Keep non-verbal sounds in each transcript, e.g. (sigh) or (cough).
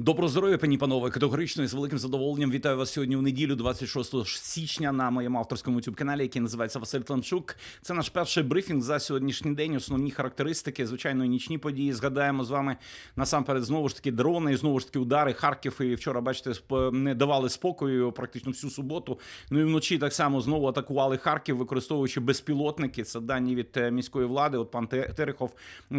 Добро здоров'я, пані панове. Категорично і з великим задоволенням вітаю вас сьогодні у неділю, 26 січня, на моєму авторському youtube каналі, який називається Василь Тламчук. Це наш перший брифінг за сьогоднішній день. Основні характеристики, звичайно, нічні події. Згадаємо з вами насамперед знову ж таки дрони, знову ж таки удари. Харків і вчора, бачите, не давали спокою практично всю суботу. Ну і вночі так само знову атакували Харків, використовуючи безпілотники. Це дані від е, міської влади. От пан Терехов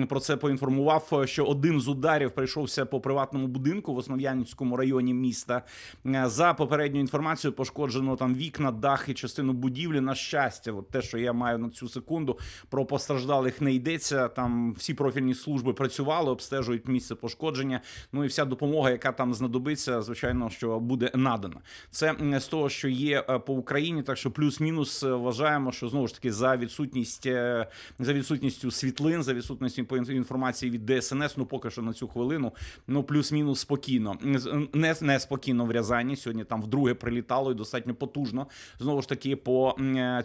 про це поінформував, е, що один з ударів прийшовся по приватному будинку в Основ'янському районі міста. Е, За попередньою інформацією, пошкоджено там вікна, дах і частину будівлі. На щастя, от те, що я маю на цю секунду, про постраждалих не йдеться. Там всі профільні служби працювали, обстежують місце пошкодження. Ну і вся допомога, яка там знадобиться, звичайно, що буде надана. Це з того, що є е, по Україні, так що плюс-мінус е, вважаємо, що знову ж таки за відсутність за відсутністю світлин, за відсутністю інформації від ДСНС, ну поки що на цю хвилину, ну плюс-мінус спокійно. З- Не, не спокійно в Рязані. Сьогодні там вдруге прилітало і достатньо потужно. Знову ж таки, по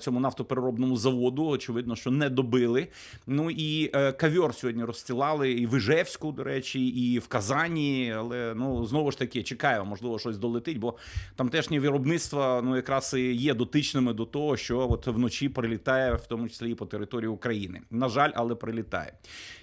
цьому нафтопереробному заводу. Очевидно, що не добили. Ну і е, кавьор сьогодні розстілали і в Іжевську, до речі, і в Казані. Але ну знову ж таки чекаю, можливо, щось долетить, бо тамтешнє виробництво ну якраз і є дотичними до того, що от вночі прилітає, в тому числі і по території України. На жаль, але прилітає.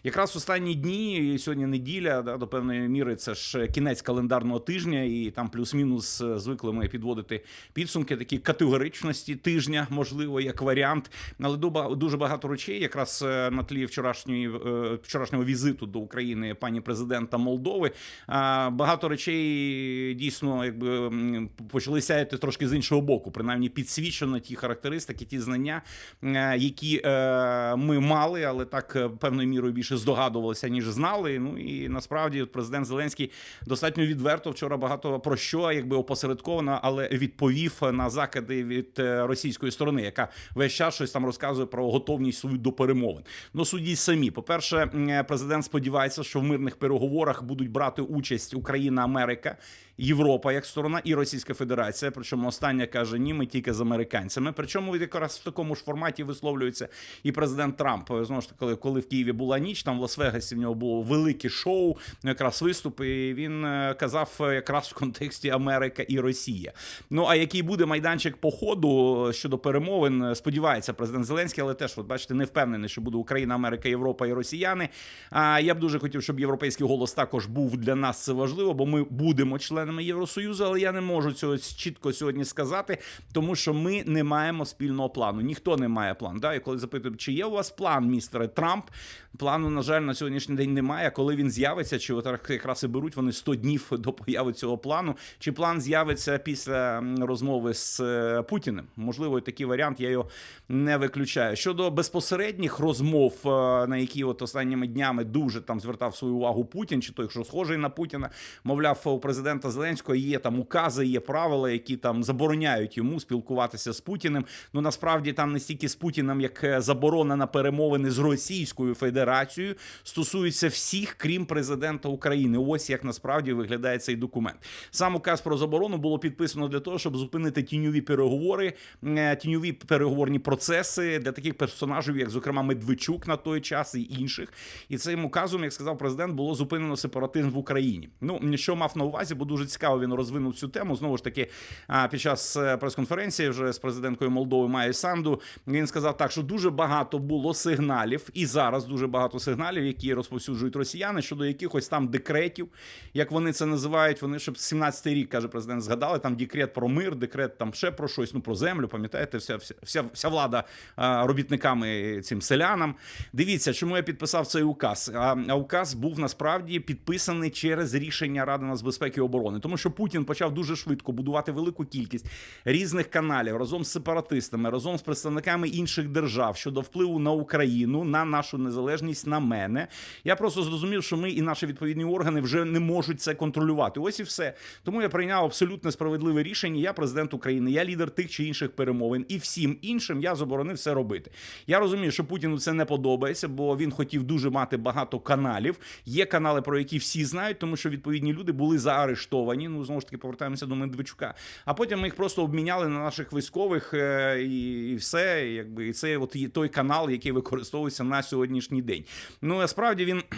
Якраз останні дні, і сьогодні неділя, да, до певної міри, це ж кінець календарного тижня, і там плюс-мінус е, звикли ми підводити підсумки такі категоричності тижня, можливо, як варіант. Але дуже багато речей, якраз е, на тлі вчорашньої е, вчорашнього візиту до України пані президента Молдови. Багато речей дійсно якби почали сяяти трошки з іншого боку, принаймні підсвічено ті характеристики, ті знання, які ми мали, але так певною мірою більше здогадувалися, ніж знали. Ну і насправді президент Зеленський достатньо відверто вчора багато про що, якби опосередковано, але відповів на закиди від е, російської сторони, яка весь час щось там розказує про готовність свою до перемовин. Ну судіть самі. По перше, президент сподівається, що в мирних переговорах будуть брати участь Україна, Америка. Європа як сторона і Російська Федерація. Причому остання каже ні, ми тільки з американцями. Причому якраз в такому ж форматі висловлюється і президент Трамп. Знову ж таки, коли, в Києві була ніч, там в Лас-Вегасі в нього було велике шоу, ну, якраз виступ, і він е, казав е, якраз в контексті Америка і Росія. Ну а який буде майданчик походу щодо перемовин, е, сподівається президент Зеленський, але теж, от бачите, не впевнений, що буде Україна, Америка, Європа і Росіяни. А я б дуже хотів, щоб європейський голос також був для нас це важливо, бо ми будемо членами Євросоюзу, але я не можу цього чітко сьогодні сказати, тому що ми не маємо спільного плану. Ніхто не має плану. Да? І коли запитують, чи є у вас план, містере Трамп? Плану, на жаль, на сьогоднішній день немає. Коли він з'явиться, чи от якраз і беруть вони 100 днів (laughs) до появи цього плану, чи план з'явиться після розмови з е, Путіним? Можливо, і такий варіант я його не виключаю. Щодо безпосередніх розмов, е, на які от останніми днями дуже там звертав свою увагу Путін, чи той, що схожий на Путіна, мовляв, у президента Зеленського є там укази, є правила, які там забороняють йому спілкуватися з Путіним. Ну насправді там не стільки з Путіним, як е, заборона на перемовини з Російською Федерацією, стосується всіх, крім президента України. Ось як насправді виглядає цей документ. Сам указ про заборону було підписано для того, щоб зупинити тіньові переговори, е, тіньові переговорні процеси для таких персонажів, як зокрема Медведчук на той час і інших. І цим указом, як сказав президент, було зупинено сепаратизм в Україні. Ну що мав на увазі, бо дуже цікаво він розвинув цю тему. Знову ж таки, під час е, прес-конференції вже з президенткою Молдови Майєю Санду він сказав так, що дуже багато було сигналів, і зараз дуже багато сигналів, які розповсюджують росіяни щодо якихось там декретів, як вони це називають. Вони щоб 17-й рік каже президент, згадали там декрет про мир, декрет там ще про щось. Ну про землю. Пам'ятаєте, вся вся, вся, влада робітниками цим селянам. Дивіться, чому я підписав цей указ. А указ був насправді підписаний через рішення Ради нацбезпеки і оборони, тому що Путін почав дуже швидко будувати велику кількість різних каналів разом з сепаратистами, разом з представниками інших держав щодо впливу на Україну, на нашу незалежність, на мене. Я просто зрозумів, що ми і наші відповідні органи вже не можуть це контролювати. Ось і все. Тому я прийняв абсолютно справедливе рішення. Я президент України, я лідер тих чи інших перемовин, і всім іншим я заборонив це робити. Я розумію, що Путіну це не подобається, бо він хотів дуже мати багато каналів. Є канали, про які всі знають, тому що відповідні люди були заарештовані. Ну знову ж таки повертаємося до Медведчука. А потім ми їх просто обміняли на наших військових е, і, і все. Якби і це от той канал, який використовується на сьогоднішній день. Ну насправді він. (clears throat)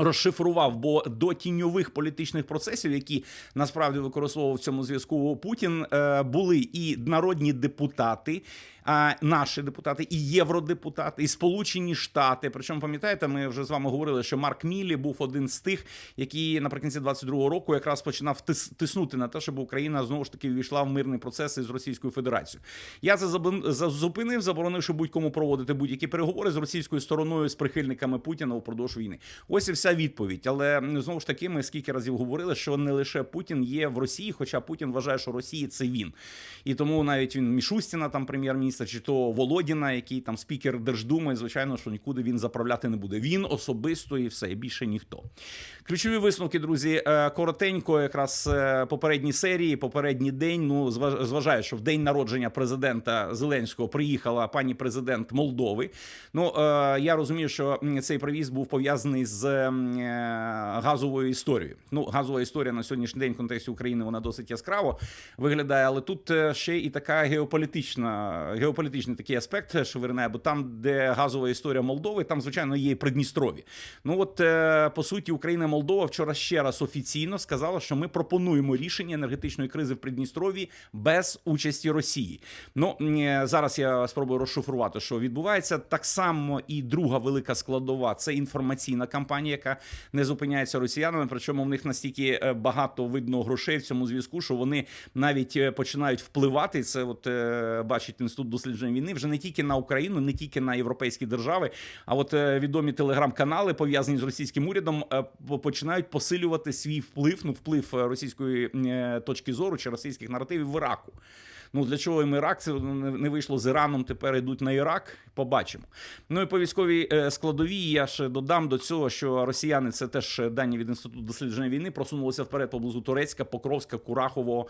Розшифрував, бо до тіньових політичних процесів, які насправді використовував в цьому зв'язку Путін, е, були і народні депутати, а наші депутати, і євродепутати, і Сполучені Штати. Причому пам'ятаєте, ми вже з вами говорили, що Марк Міллі був один з тих, який наприкінці 22-го року якраз починав тис- тиснути на те, щоб Україна знову ж таки ввійшла в мирний процес із Російською Федерацією. Я це зупинив, заборонивши будь-кому проводити будь-які переговори з російською стороною з прихильниками Путіна упродовж війни. Ось і вся відповідь. Але знову ж таки, ми скільки разів говорили, що не лише Путін є в Росії, хоча Путін вважає, що Росія це він. І тому навіть він Мішустіна, там прем'єр-міністр, чи то Володіна, який там спікер Держдуми, звичайно, що нікуди він заправляти не буде. Він особисто і все, більше ніхто. Ключові висновки, друзі, е, коротенько, якраз е, попередні серії, попередній день. Ну, зваж- зважаю, що в день народження президента Зеленського приїхала пані президент Молдови. Ну е, я розумію, що цей привіз був пов'язаний з газовою історією. Ну, газова історія на сьогоднішній день в контексті України вона досить яскраво виглядає, але тут ще і така геополітична, геополітичний такий аспект, що виринає, бо там, де газова історія Молдови, там звичайно є і Придністров'я. Ну от е, по суті, Україна і Молдова вчора ще раз офіційно сказала, що ми пропонуємо рішення енергетичної кризи в Придністров'ї без участі Росії. Ну е, зараз я спробую розшифрувати, що відбувається. Так само і друга велика складова це інформаційна кампанія, яка не зупиняється росіянами. Причому в них настільки е, багато видно грошей в цьому зв'язку, що вони навіть е, починають впливати. Це от е, бачить інститут досліджень війни вже не тільки на Україну, не тільки на європейські держави, а от е, відомі телеграм-канали пов'язані з російським урядом е, починають посилювати свій вплив, ну вплив е, російської точки зору чи російських наративів в Іраку. Ну для чого їм Ірак це не вийшло з Іраном? Тепер йдуть на Ірак. Побачимо. Ну і по військовій складовій я ще додам до цього, що росіяни це теж дані від інституту дослідження війни просунулися вперед поблизу Турецька, Покровська, Курахового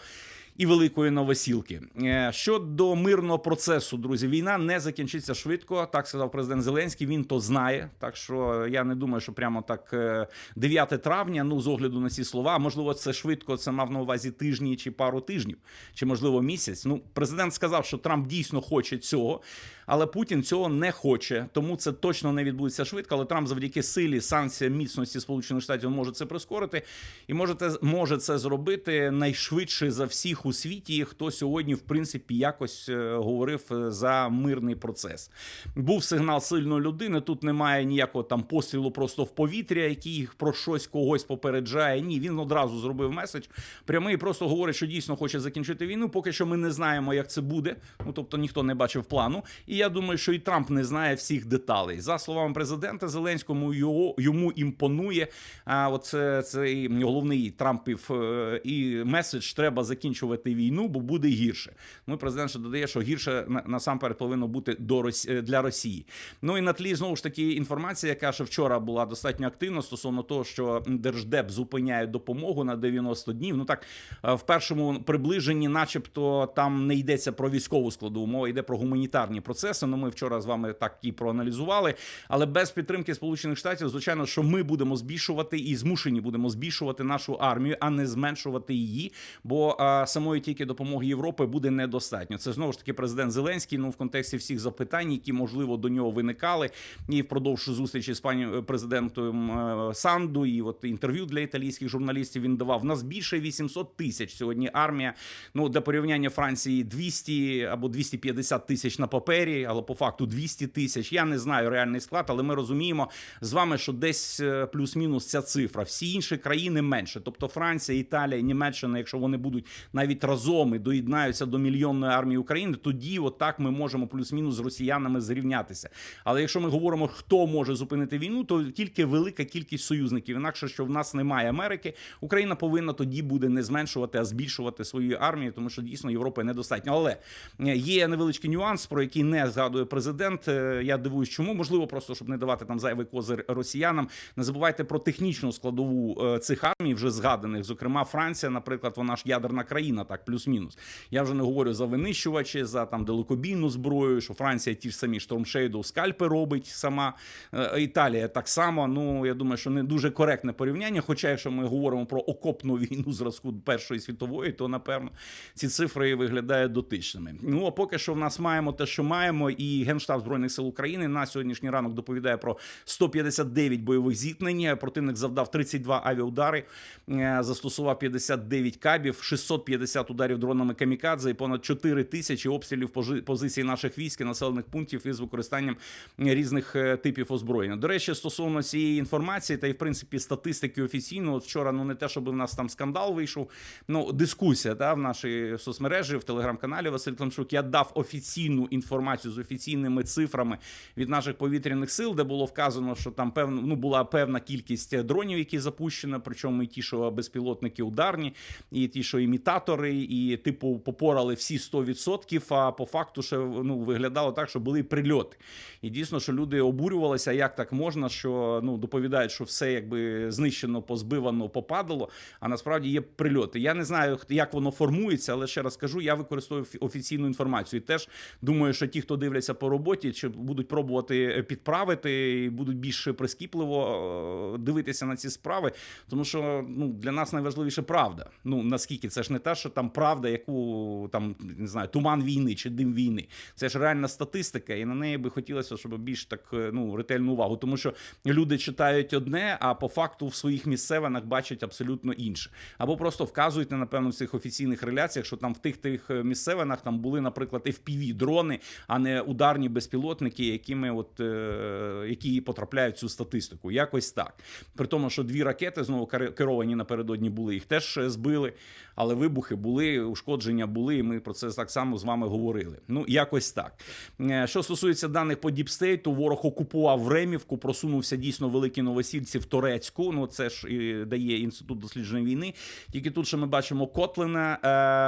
і Великої Новосілки. Е, Щодо мирного процесу, друзі, війна не закінчиться швидко. Так сказав президент Зеленський. Він то знає. Так що я не думаю, що прямо так е, 9 травня. Ну з огляду на ці слова, можливо, це швидко. Це мав на увазі тижні чи пару тижнів, чи можливо місяць. Ну, президент сказав, що Трамп дійсно хоче цього, але Путін цього не хоче. Тому це точно не відбудеться швидко. Але Трамп завдяки силі, санкціям, міцності Сполучених Штатів може це прискорити і можете може це зробити найшвидше за всіх у світі, хто сьогодні, в принципі, якось е, говорив е, за мирний процес. Був сигнал сильної людини. Тут немає ніякого там пострілу просто в повітря, який про щось когось попереджає. Ні, він одразу зробив меседж. Прямий просто говорить, що дійсно хоче закінчити війну. Поки що ми не знаємо, як це буде. Ну тобто ніхто не бачив плану. І я думаю, що і Трамп не знає всіх деталей. За словами президента Зеленському, його йому імпонує. А от це цей головний Трампів е, і меседж треба закінчувати війну, бо буде гірше. Ну президент ще додає, що гірше на- насамперед повинно бути до Росі- е, для Росії. Ну і на тлі знову ж таки інформація, яка ще вчора була достатньо активна стосовно того, що держдеп зупиняє допомогу на 90 днів. Ну так е, в першому приближенні, начебто, там не йдеться про військову складову, мова йде про гуманітарні процеси. Ну ми вчора з вами так і проаналізували. Але без підтримки Сполучених Штатів, звичайно, що ми будемо збільшувати і змушені будемо збільшувати нашу армію, а не зменшувати її. Бо а, самої тільки допомоги Європи буде недостатньо. Це знову ж таки президент Зеленський. Ну в контексті всіх запитань, які можливо до нього виникали, і впродовж зустрічі з пані е, президентом е, Санду, і от інтерв'ю для італійських журналістів він давав. У нас більше 800 тисяч сьогодні армія. Ну для порівняння Франції 200 або 250 тисяч на папері, але по факту 200 тисяч. Я не знаю реальний склад, але ми розуміємо з вами, що десь е, плюс-мінус ця цифра. Всі інші країни менше. Тобто Франція, Італія, Німеччина, якщо вони будуть навіть разом і доєднаються до мільйонної армії України, тоді отак ми можемо плюс-мінус з росіянами зрівнятися. Але якщо ми говоримо, хто може зупинити війну, то тільки велика кількість союзників. Інакше що в нас немає Америки, Україна повинна тоді буде не зменшувати, а збільшувати свою армію, тому що дійсно Європи недостатньо. Але е, є невеличкий нюанс, про який не згадує президент. Е, Я дивуюсь, чому можливо, просто щоб не давати там зайвий козир росіянам. Не забувайте про технічну складову е, цих армій, вже згаданих. Зокрема, Франція, наприклад, вона ж ядерна країна, так плюс-мінус. Я вже не говорю за винищувачі, за там далекобійну зброю, що Франція ті ж самі штормшейду скальпи робить сама. Е, Італія так само. Ну я думаю, що не дуже коректне порівняння. Хоча, якщо ми говоримо про окопну війну зразку Першої світової, то напевно ці цифри виглядають дотичними. Ну а поки що в нас маємо те, що маємо. Маємо. І генштаб збройних сил України на сьогоднішній ранок доповідає про 159 бойових зіткнень. Противник завдав 32 авіаудари, е, застосував 59 кабів, 650 ударів дронами камікадзе і понад 4 тисячі обстрілів позицій наших військ і населених пунктів із використанням різних е, типів озброєння. До речі, стосовно цієї інформації та й в принципі статистики офіційно, от вчора ну не те, щоб у нас там скандал вийшов. Ну дискусія та в нашій соцмережі в телеграм-каналі Василь Климчук. Я дав офіційну інформацію з офіційними цифрами від наших повітряних сил, де було вказано, що там певно ну була певна кількість дронів, які запущені, причому і ті, що безпілотники ударні, і ті, що імітатори, і типу попорали всі 100%, А по факту ще ну виглядало так, що були прильоти. І дійсно, що люди обурювалися, як так можна, що ну доповідають, що все якби знищено, позбивано, попадало. А насправді є прильоти. Я не знаю, як воно формується, але ще раз кажу, я використовую офіційну інформацію. І теж думаю, що ті, хто дивляться по роботі, чи будуть пробувати підправити, і будуть більш прискіпливо е, дивитися на ці справи, тому що ну для нас найважливіше правда. Ну наскільки це ж не те, що там правда, яку там не знаю, туман війни чи дим війни. Це ж реальна статистика, і на неї би хотілося, щоб більш так е, ну ретельну увагу, тому що люди читають одне, а по факту в своїх місцевинах бачать абсолютно інше. Або просто вказують напевно в цих офіційних реляціях, що там в тих тих е, місцевинах там були, наприклад, fpv дрони, а не ударні безпілотники, якими от е, які потрапляють в цю статистику. Якось так. При тому, що дві ракети знову кер- керовані напередодні були, їх теж е, збили, але вибухи були, ушкодження були. І ми про це так само з вами говорили. Ну якось так. Е, Що стосується даних по Діпстейту, ворог окупував Времівку, просунувся дійсно великі новосільці в Турецьку. Ну це ж і дає інститут дослідження війни. Тільки тут ще ми бачимо Котлина,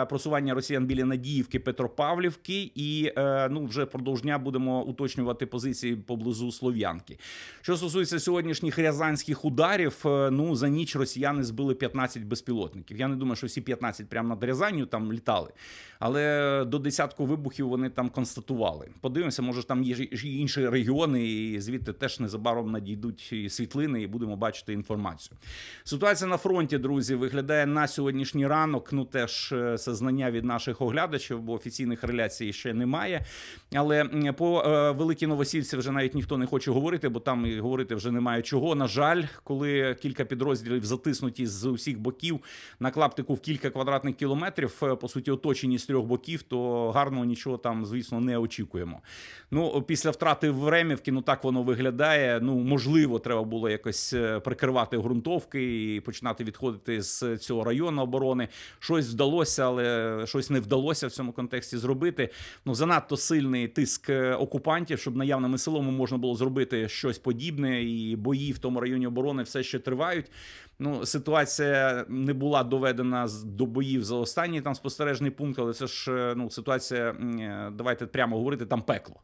е, просування росіян біля Надіївки, Петропавлівки, і е, ну вже впродовж дня будемо уточнювати позиції поблизу Слов'янки. Що стосується сьогоднішніх рязанських ударів, ну за ніч росіяни збили 15 безпілотників. Я не думаю, що всі 15 прямо над Рязанню там літали, але до десятку вибухів вони там констатували. Подивимося, може там є інші регіони, і звідти теж незабаром надійдуть світлини, і будемо бачити інформацію. Ситуація на фронті, друзі, виглядає на сьогоднішній ранок. Ну теж це знання від наших оглядачів, бо офіційних реляцій ще немає. Але по е, великій новосільці вже навіть ніхто не хоче говорити, бо там говорити вже немає чого. На жаль, коли кілька підрозділів затиснуті з усіх боків на клаптику в кілька квадратних кілометрів, е, по суті, оточені з трьох боків, то гарного нічого там, звісно, не очікуємо. Ну, після втрати Времівки, ну так воно виглядає. Ну, можливо, треба було якось е, прикривати ґрунтовки і починати відходити з цього району оборони. Щось вдалося, але щось не вдалося в цьому контексті зробити. Ну, занадто сильний тиск е, окупантів, щоб наявними силами можна було зробити щось подібне, і бої в тому районі оборони все ще тривають. Ну, ситуація не була доведена до боїв за останній там спостережний пункт, але це ж е, ну ситуація. е, Давайте прямо говорити, там пекло.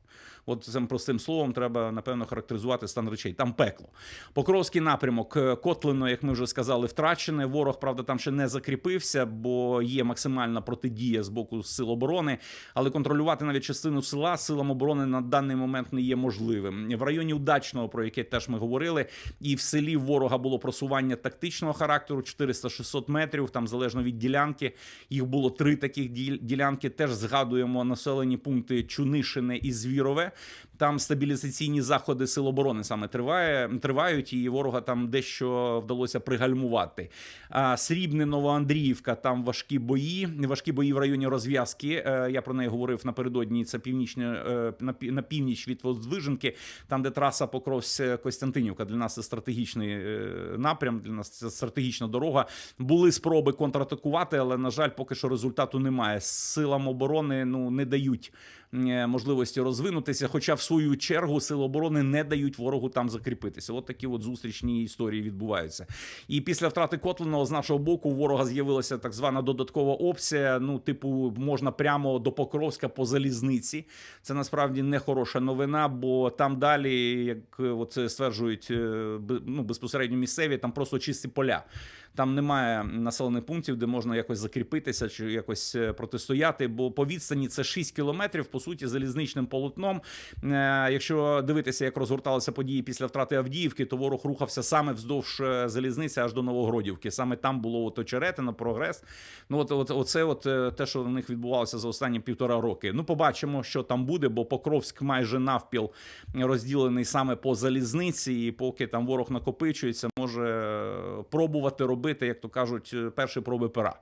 От цим простим словом треба напевно характеризувати стан речей. Там пекло. Покровський напрямок е, Котлино, як ми вже сказали, втрачене. Ворог, правда, там ще не закріпився, бо є максимальна протидія з боку сил оборони. Але контролювати навіть частину села силам оборони на даний момент не є можливим. В районі удачного, про яке теж ми говорили, і в селі ворога було просування тактичного характеру 400-600 метрів. Там залежно від ділянки. Їх було три таких діл- ділянки. Теж згадуємо населені пункти Чунишине і Звірове. Там стабілізаційні заходи сил оборони саме триває, тривають, і ворога там дещо вдалося пригальмувати. А, Срібне Новоандріївка, там важкі бої, важкі бої в районі розв'язки. Е, Я про неї говорив напередодні. Це північне е, на північ від Воздвиженки, там де траса Покровськ Костянтинівка. Для нас це стратегічний е, напрям. Для нас це стратегічна дорога. Були спроби контратакувати, але на жаль, поки що результату немає. Силам оборони ну не дають можливості розвинутися. Хоча, в свою чергу, сили оборони не дають ворогу там закріпитися. От такі от зустрічні історії відбуваються. І після втрати Котлиного з нашого боку ворога з'явилася так звана додаткова опція. Ну, типу, можна прямо до Покровська по залізниці. Це насправді не хороша новина, бо там далі, як е, от стверджують е, ну, безпосередньо місцеві, там просто чисті поля. Там немає населених пунктів, де можна якось закріпитися чи якось е, протистояти. Бо по відстані це 6 кілометрів, по суті, залізничним полотном. Е, Якщо дивитися, як розгорталися події після втрати Авдіївки, то ворог рухався саме вздовж е, залізниці аж до Новогродівки. Саме там було от очеретино, прогрес. Ну от, от оце, от те, що в них відбувалося за останні півтора роки. Ну, побачимо, що там буде, бо Покровськ майже навпіл розділений саме по залізниці, і поки там ворог накопичується, може пробувати робити, як то кажуть, е, перші проби пера.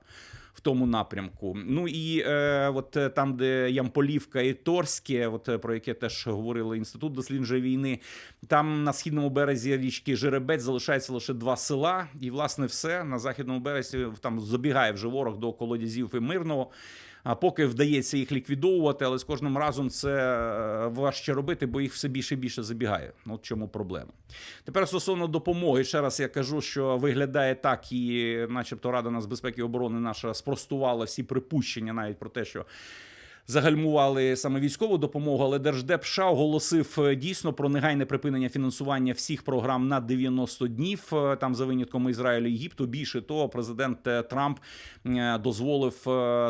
В тому напрямку. Ну і е, от е, там, де Ямполівка і Торське, от е, про яке теж говорили інститут дослідження війни, там на східному березі річки Жеребець залишається лише два села, і власне все на західному березі там забігає вже ворог до колодязів і мирного. Поки вдається їх ліквідовувати, але з кожним разом це е, важче робити, бо їх все більше і більше забігає. Ну, От чому проблема. Тепер стосовно допомоги, ще раз я кажу, що виглядає так, і, начебто, Рада нацбезпеки і оборони наша спростувала всі припущення навіть про те, що. Загальмували саме військову допомогу, але Держдеп США оголосив е, дійсно про негайне припинення фінансування всіх програм на 90 днів. е, Там за винятком Ізраїлю і Єгипту. Більше того, президент е, Трамп дозволив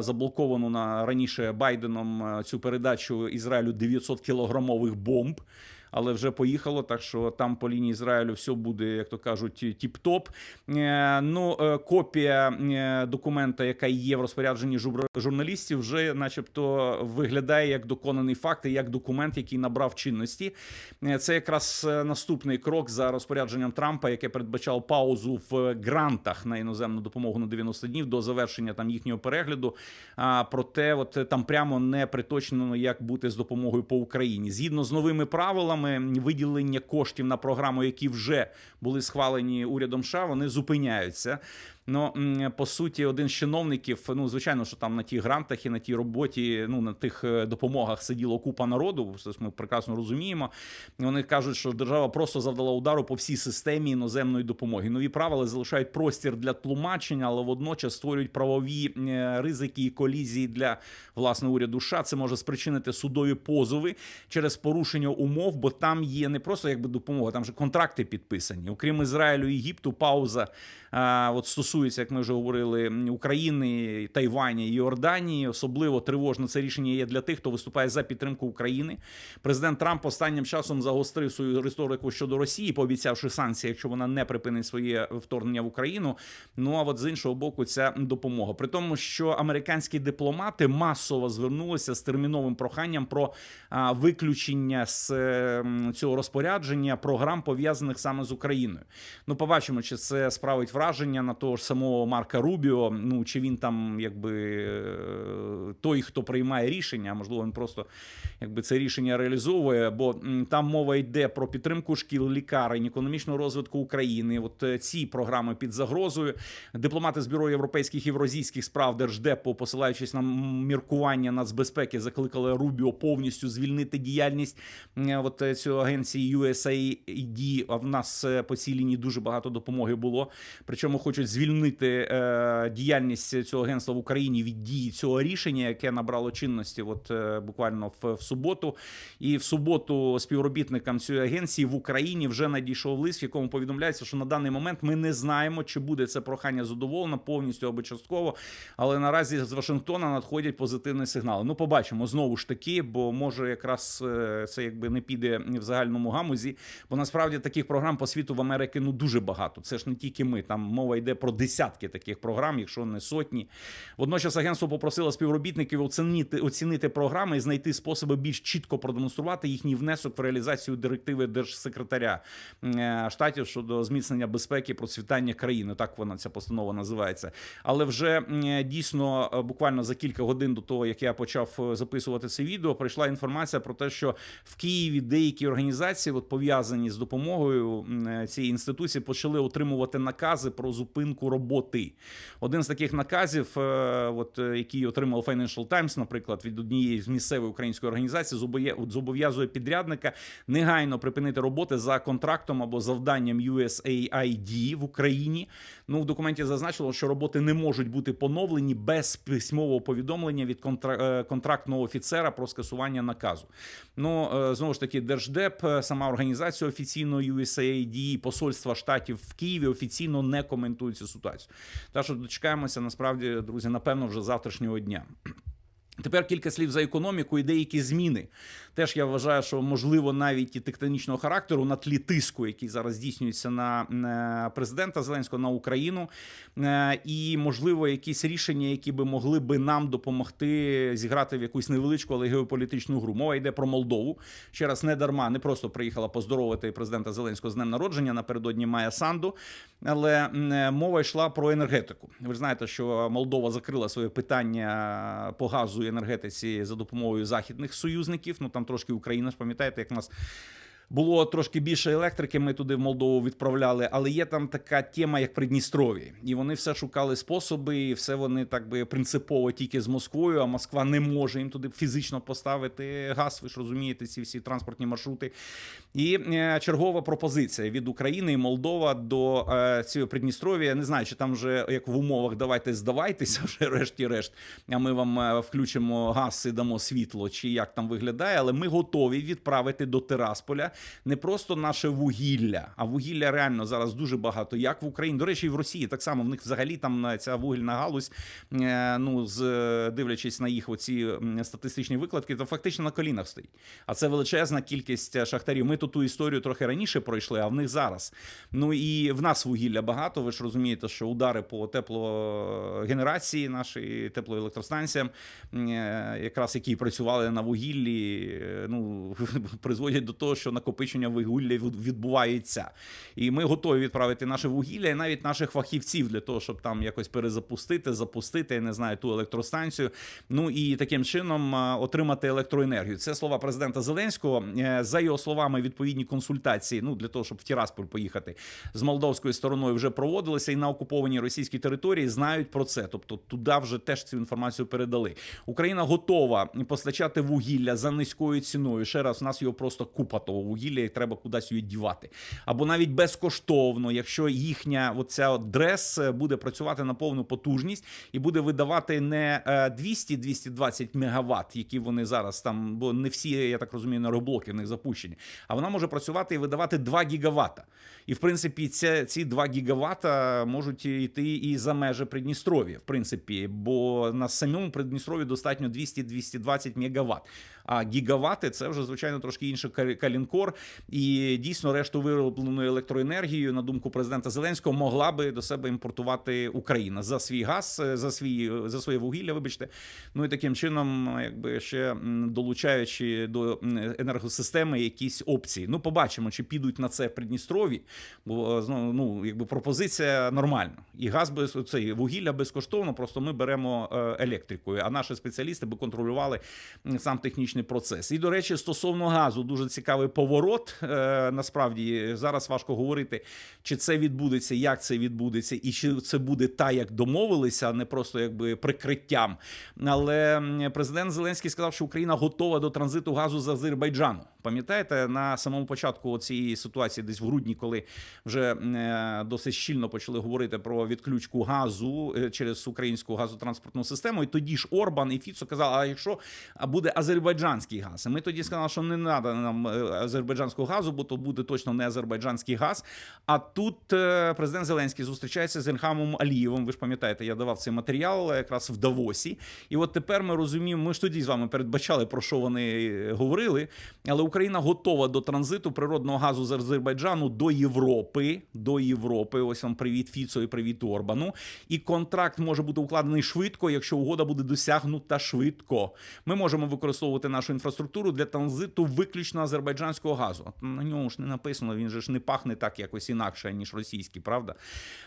заблоковану на раніше Байденом цю передачу Ізраїлю 900 кілограмових бомб. Але вже поїхало, так що там по лінії Ізраїлю все буде, як то кажуть, тіп-топ. Е, Ну, е, копія е, документа, яка є в розпорядженні журналістів, вже, начебто, виглядає як доконаний факт і як документ, який набрав чинності. Це якраз наступний крок за розпорядженням Трампа, яке передбачав паузу в грантах на іноземну допомогу на 90 днів до завершення там їхнього перегляду. А проте, от там прямо не приточнено, як бути з допомогою по Україні. Згідно з новими правилами, виділення коштів на програму, які вже були схвалені урядом США, вони зупиняються. Ну по суті, один з чиновників, ну звичайно, що там на тих грантах і на тій роботі, ну на тих е, допомогах сиділо купа народу. Це ми прекрасно розуміємо. Вони кажуть, що держава просто завдала удару по всій системі іноземної допомоги. Нові правила залишають простір для тлумачення, але водночас створюють правові е, ризики і колізії для власне уряду США. Це може спричинити судові позови через порушення умов, бо там є не просто якби допомога, там же контракти підписані. Окрім Ізраїлю і Єгипту, пауза от стосується, як ми вже говорили, України, Тайваня і Йорданії. Особливо тривожно це рішення є для тих, хто виступає за підтримку України. Президент Трамп останнім часом загострив свою риторику щодо Росії, пообіцявши санкції, якщо вона не припинить своє вторгнення в Україну. Ну а от з іншого боку, ця допомога. При тому, що американські дипломати масово звернулися з терміновим проханням про виключення з е, цього розпорядження програм пов'язаних саме з Україною. Ну, побачимо, чи це справить враження на того ж самого Марка Рубіо. Ну чи він там, якби е, той, хто приймає рішення, а можливо, він просто якби це рішення реалізовує. Бо там мова йде про підтримку шкіл, лікарень, економічного розвитку України. От е, ці програми під загрозою. Дипломати з бюро європейських і євразійських справ Держдепу, посилаючись на міркування нацбезпеки, закликали Рубіо повністю звільнити діяльність е, от цієї агенції USAID. А в нас по цій лінії дуже багато допомоги було. Причому хочуть звільнити е, діяльність цього агентства в Україні від дії цього рішення, яке набрало чинності, от е, буквально в, в суботу. І в суботу співробітникам цієї агенції в Україні вже надійшов лист, в якому повідомляється, що на даний момент ми не знаємо, чи буде це прохання задоволено повністю або частково. Але наразі з Вашингтона надходять позитивні сигнали. Ну, побачимо знову ж таки, бо може якраз е, це якби не піде в загальному гамузі. Бо насправді таких програм по світу в Америки ну дуже багато. Це ж не тільки ми. Там мова йде про десятки таких програм, якщо не сотні. Водночас агентство попросило співробітників оцінити, оцінити програми і знайти способи більш чітко продемонструвати їхній внесок в реалізацію директиви держсекретаря е, штатів щодо зміцнення безпеки процвітання країни. Так вона ця постанова називається. Але вже е, дійсно е, буквально за кілька годин до того, як я почав записувати це відео, прийшла інформація про те, що в Києві деякі організації, от пов'язані з допомогою цієї інституції, почали отримувати накази про зупинку роботи. Один з таких наказів, е, от е, який отримав Financial Times, наприклад, від однієї з місцевої української організації, зобов'я- зобов'язує підрядника негайно припинити роботи за контрактом або завданням USAID в Україні. Ну в документі зазначило, що роботи не можуть бути поновлені без письмового повідомлення від контра- е, контрактного офіцера про скасування наказу. Ну знову ж таки, держдеп, сама організація офіційно USAID, посольства штатів в Києві офіційно не коментують цю ситуацію. Так що дочекаємося насправді, друзі, напевно, вже завтрашнього дня. Тепер кілька слів за економіку і деякі зміни. Теж я вважаю, що можливо навіть і тектонічного характеру на тлі тиску, який зараз здійснюється на президента Зеленського на Україну, Е, і можливо якісь рішення, які би могли би нам допомогти зіграти в якусь невеличку, але геополітичну гру. Мова йде про Молдову. Ще раз не дарма, не просто приїхала поздоровити президента Зеленського з днем народження напередодні Майя Санду, але е, мова йшла про енергетику. Ви ж знаєте, що Молдова закрила своє питання по газу і енергетиці за допомогою західних союзників. Ну там трошки Україна ж пам'ятаєте, як нас. Було трошки більше електрики, ми туди в Молдову відправляли, але є там така тема, як Придністров'я. І вони все шукали способи, і все вони так би принципово тільки з Москвою, а Москва не може їм туди фізично поставити газ. Ви ж розумієте, ці всі транспортні маршрути. І е, чергова пропозиція від України і Молдова до е, цієї Придністров'я. Я не знаю, чи там вже як в умовах давайте здавайтеся вже (laughs) решті-решт, а ми вам е, включимо газ і дамо світло, чи як там виглядає, але ми готові відправити до Тирасполя не просто наше вугілля, а вугілля реально зараз дуже багато, як в Україні. До речі, і в Росії так само в них взагалі там е, ця вугільна галузь, е, ну з дивлячись на їх оці статистичні викладки, то фактично на колінах стоїть. А це величезна кількість е, шахтарів. Ми тут ту історію трохи раніше пройшли, а в них зараз. Ну і в нас вугілля багато. Ви ж розумієте, що удари по теплогенерації нашої теплоелектростанціям, е, якраз які працювали на вугіллі, е, ну (laughs) призводять до того, що накопичення вугілля від- відбувається. І ми готові відправити наше вугілля і навіть наших фахівців для того, щоб там якось перезапустити, запустити, я не знаю, ту електростанцію. Ну і таким чином отримати електроенергію. Це слова президента Зеленського. Е, За його словами, відповідні консультації, ну для того, щоб в Тірасполь поїхати з молдовською стороною, вже проводилися і на окупованій російській території знають про це. Тобто туди вже теж цю інформацію передали. Україна готова постачати вугілля за низькою ціною. Ще раз у нас його просто купа того вугілля, і треба кудись її дівати. Або навіть безкоштовно, якщо їхня оця дрес е, буде працювати на повну потужність і буде видавати не е, 200-220 мегаватт, які вони зараз там, бо не всі, я так розумію, енергоблоки в них запущені. А вона може працювати і видавати 2 гігавата. І в принципі, це, ці 2 гігавата можуть йти і за межі Придністров'я, в принципі, бо на самому Придністров'ї достатньо 200-220 мегаватт. А гігавати це вже звичайно трошки інший кал- калінкор. І дійсно решту виробленої електроенергією, на думку президента Зеленського, могла би до себе імпортувати Україна за свій газ, е, за свій за своє вугілля. Вибачте, ну і таким чином, якби ще долучаючи до енергосистеми якісь опції. Ну, побачимо, чи підуть на це Придністрові, бо ну, ну якби пропозиція нормальна. І газ без цей вугілля безкоштовно. Просто ми беремо е, електрикою. А наші спеціалісти би контролювали сам технічний процес. І до речі, стосовно газу, дуже цікавий поворот. Е, насправді зараз важко говорити, чи це відбудеться, як це відбудеться, і чи це буде та, як домовилися, а не просто якби прикриттям. Але президент Зеленський сказав, що Україна готова до транзиту газу з Азербайджану. Пам'ятаєте, на самому початку цієї ситуації, десь в грудні, коли вже е, досить щільно почали говорити про відключку газу е, через українську газотранспортну систему, і тоді ж Орбан і Фіцо казали, а якщо буде азербайджанський газ, і ми тоді сказали, що не треба нам е, азербайджанського газу, бо то буде точно не азербайджанський газ. А тут е, президент Зеленський зустрічається з Ільхамом Алієвим. Ви ж пам'ятаєте, я давав цей матеріал е, якраз в Давосі. І от тепер ми розуміємо, ми ж тоді з вами передбачали про що вони говорили. Але Україна готова до транзиту природного газу з Азербайджану до Європи. До Європи. Ось вам привіт Фіцо і привіт Орбану. І контракт може бути укладений швидко, якщо угода буде досягнута швидко. Ми можемо використовувати нашу інфраструктуру для транзиту виключно азербайджанського газу. На ньому ж не написано, він же ж не пахне так якось інакше, ніж російський, правда?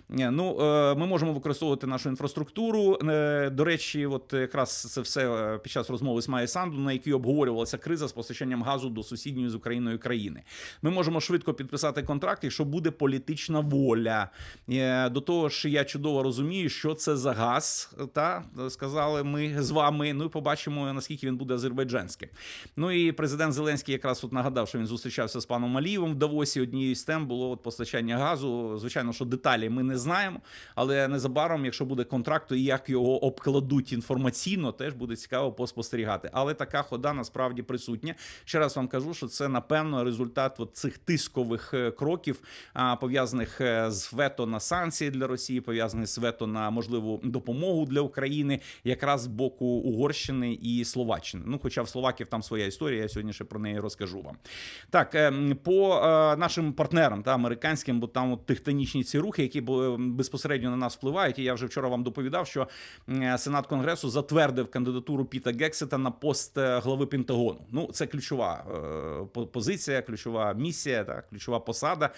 Ну, е, ми можемо використовувати нашу інфраструктуру. Е, До речі, от якраз це все е, під час розмови з Майя Санду, на якій обговорювалася криза з постачанням газу до сусідньої з Україною країни. Ми можемо швидко підписати контракт, якщо буде політична воля. Е, До того ж, я чудово розумію, що це за газ. Та сказали ми з вами. Ну і побачимо наскільки він буде азербайджанським. Ну і президент Зеленський якраз от нагадав, що він зустрічався з паном Алієвим в Давосі. Однією з тем було от постачання газу. Звичайно, що деталі ми не знаємо, але незабаром, якщо буде контракт, то і як його обкладуть інформаційно, теж буде цікаво поспостерігати. Але така хода насправді присутня. Ще раз вам кажу, що це напевно результат от цих тискових е, кроків, пов'язаних е, з вето на санкції для Росії, пов'язаних з вето на можливу допомогу для України, якраз з боку Угорщини і Словаччини. Ну, хоча в Словаків там своя історія, я сьогодні ще про неї розкажу вам. Так, е, по е, нашим партнерам та американським, бо там от тектонічні ці рухи, які безпосередньо на нас впливають. І я вже вчора вам доповідав, що е, Сенат Конгресу затвердив кандидатуру Піта Гексета на пост е, глави Пентагону. Ну, це ключова позиція, ключова місія, та ключова посада.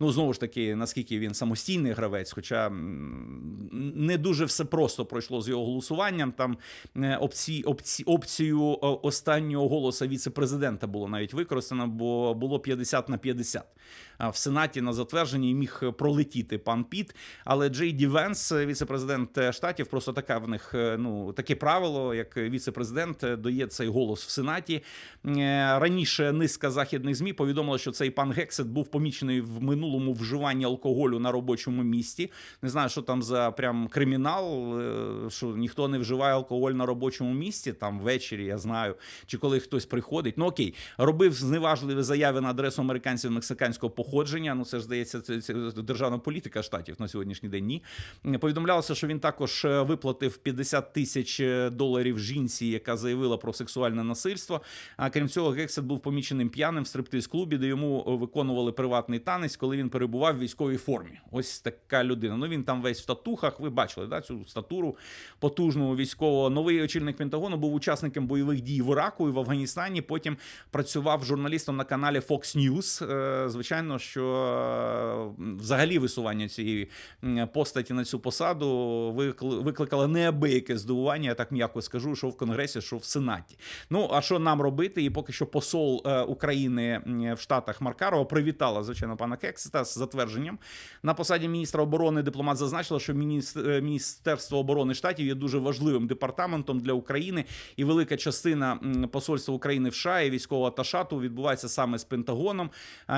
Ну знову ж таки, наскільки він самостійний гравець, хоча не дуже все просто пройшло з його голосуванням. Там опці, опці, опцію о, останнього голоса віце-президента було навіть використано, бо було 50 на 50. А в Сенаті на затвердженні міг пролетіти пан Піт. Але Джей Ді Венс, віце-президент е, штатів, просто така в них е, ну таке правило, як віце-президент е, дає цей голос в Сенаті. Е, Раніше низка західних змі повідомила, що цей пан Гексет був помічений в минулому вживанні алкоголю на робочому місці. Не знаю, що там за прям кримінал, е, що ніхто не вживає алкоголь на робочому місці, там ввечері, я знаю, чи коли хтось приходить. Ну окей, робив зневажливі заяви на адресу американців мексиканського походження. Ну це ж здається, це, це державна політика штатів на сьогоднішній день. Ні повідомлялося, що він також е, виплатив 50 тисяч е, доларів жінці, яка заявила про сексуальне насильство. А крім цього, Гексет був поміченим п'яним в стриптиз-клубі, де йому е, виконували приватний танець, коли він перебував в військовій формі. Ось така людина. Ну він там весь в татухах. Ви бачили да, цю статуру потужного військового. Новий очільник Пентагону був учасником бойових дій в Іраку і в Афганістані. Потім працював журналістом на каналі Fox News. Е, Що е, взагалі висування цієї постаті на цю посаду викли- викликало неабияке здивування, я так м'яко скажу, що в Конгресі, що в Сенаті. Ну а що нам робити? І поки що посол е, України в Штатах Маркарова привітала звичайно пана Кексета з затвердженням на посаді міністра оборони. Дипломат зазначила, що е, Міністерство оборони штатів є дуже важливим департаментом для України, і велика частина посольства України в США і військового аташату відбувається саме з Пентагоном.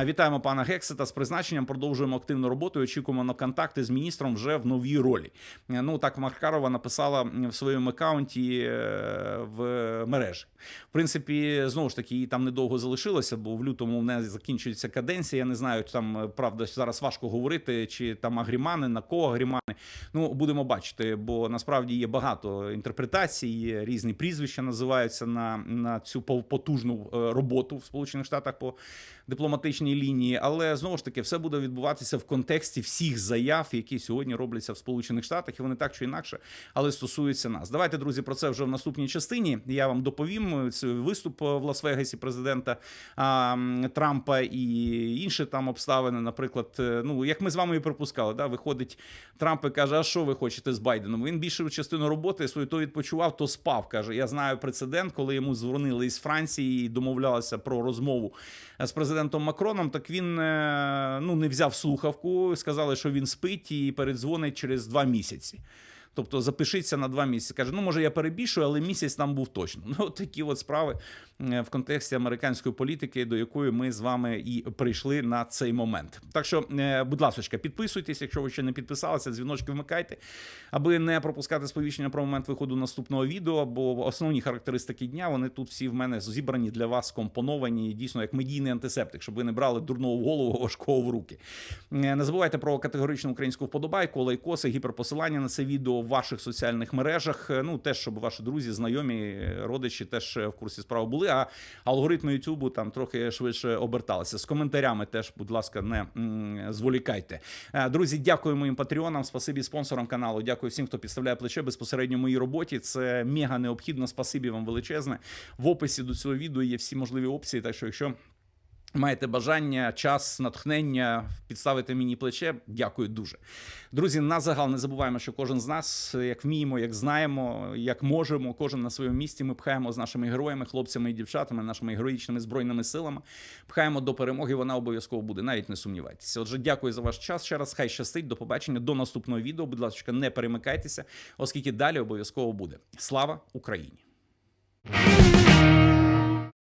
Вітаємо пана Гексета з призначенням. Продовжуємо активну роботу. і Очікуємо на контакти з міністром вже в новій ролі. Ну так Маркарова написала в своєму аккаунті е, в мережі. В принципі, знову ж таки, їй там недовго залишилося, бо в лютому в неї закінчується каденція. Я не знаю, там е, правда зараз важко говорити, чи там агрімани, на кого агрімани. Ну будемо бачити, бо насправді є багато інтерпретацій, є різні прізвища називаються на, на цю потужну е, роботу в Сполучених Штатах по дипломатичній лінії. Але знову ж таки, все буде відбуватися в контексті всіх заяв, які сьогодні робляться в Сполучених Штатах, і вони так чи інакше, але стосуються нас. Давайте, друзі, про це вже в наступній частині. Я вам доповім це виступ в Лас-Вегасі президента а, Трампа і інші там обставини. Наприклад, е, ну як ми з вами і припускали, да, виходить Трамп і каже: А що ви хочете з Байденом? Він більшу частину роботи свою то відпочивав, то спав. каже: Я знаю прецедент, коли йому дзвонили із Франції і домовлялися про розмову з президентом Макроном. Так він е, ну не взяв слухавку, сказали, що він спить і передзвонить через два місяці. Тобто запишіться на два місяці. Каже, ну може я перебільшую, але місяць там був точно. (laughs) Ну от такі от справи в контексті американської політики, до якої ми з вами і прийшли на цей момент. Так що, е, будь ласка, підписуйтесь, якщо ви ще не підписалися, дзвіночки вмикайте, аби не пропускати сповіщення про момент виходу наступного відео. Бо основні характеристики дня вони тут всі в мене зібрані для вас, компоновані дійсно як медійний антисептик, щоб ви не брали дурного в голову, (laughs) важкого в руки. Е, Не забувайте про категоричну українську вподобайку, лайкоси, гіперпосилання на це відео в ваших соціальних мережах. Е, Ну теж, щоб ваші друзі, знайомі, родичі теж е, в курсі справи були. А алгоритми Ютубу там трохи швидше оберталися. З коментарями теж, будь ласка, не зволікайте. Е, Друзі, дякую моїм патреонам, спасибі спонсорам каналу. Дякую всім, хто підставляє плече безпосередньо моїй роботі. Це мега необхідно. Спасибі вам величезне. В описі до цього відео є всі можливі опції. Так що, якщо Маєте бажання, час, натхнення підставити мені плече. Дякую дуже. Друзі, на загал не забуваємо, що кожен з нас, як вміємо, як знаємо, як можемо, кожен на своєму місці. Ми пхаємо з нашими героями, хлопцями і дівчатами, нашими героїчними збройними силами. Пхаємо до перемоги. Вона обов'язково буде. Навіть не сумнівайтеся. Отже, дякую за ваш час. Ще раз хай щастить. До побачення. До наступного відео. Будь ласка, не перемикайтеся, оскільки далі обов'язково буде. Слава Україні!